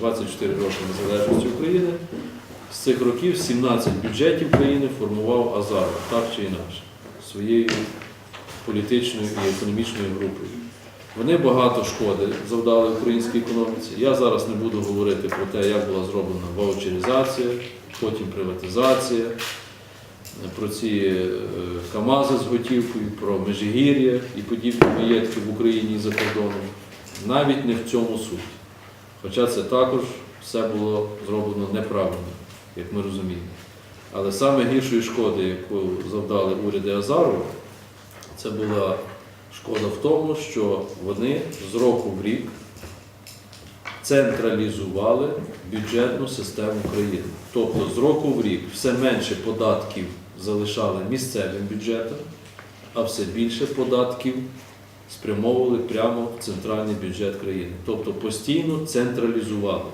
24 роки незалежності України. З цих років 17 бюджетів країни формував Азаров, так чи інакше, своєю політичною і економічною групою. Вони багато шкоди завдали українській економіці. Я зараз не буду говорити про те, як була зроблена ваучеризація, потім приватизація, про ці е, КАМАЗи з готівкою, про Межигір'я і подібні маєтки в Україні і за кордоном. Навіть не в цьому суть. Хоча це також все було зроблено неправильно, як ми розуміємо. Але саме гіршої шкоди, яку завдали уряди Азарова, це була шкода в тому, що вони з року в рік централізували бюджетну систему країни. Тобто з року в рік все менше податків залишали місцевим бюджетам, а все більше податків спрямовували прямо в центральний бюджет країни. Тобто постійно централізували.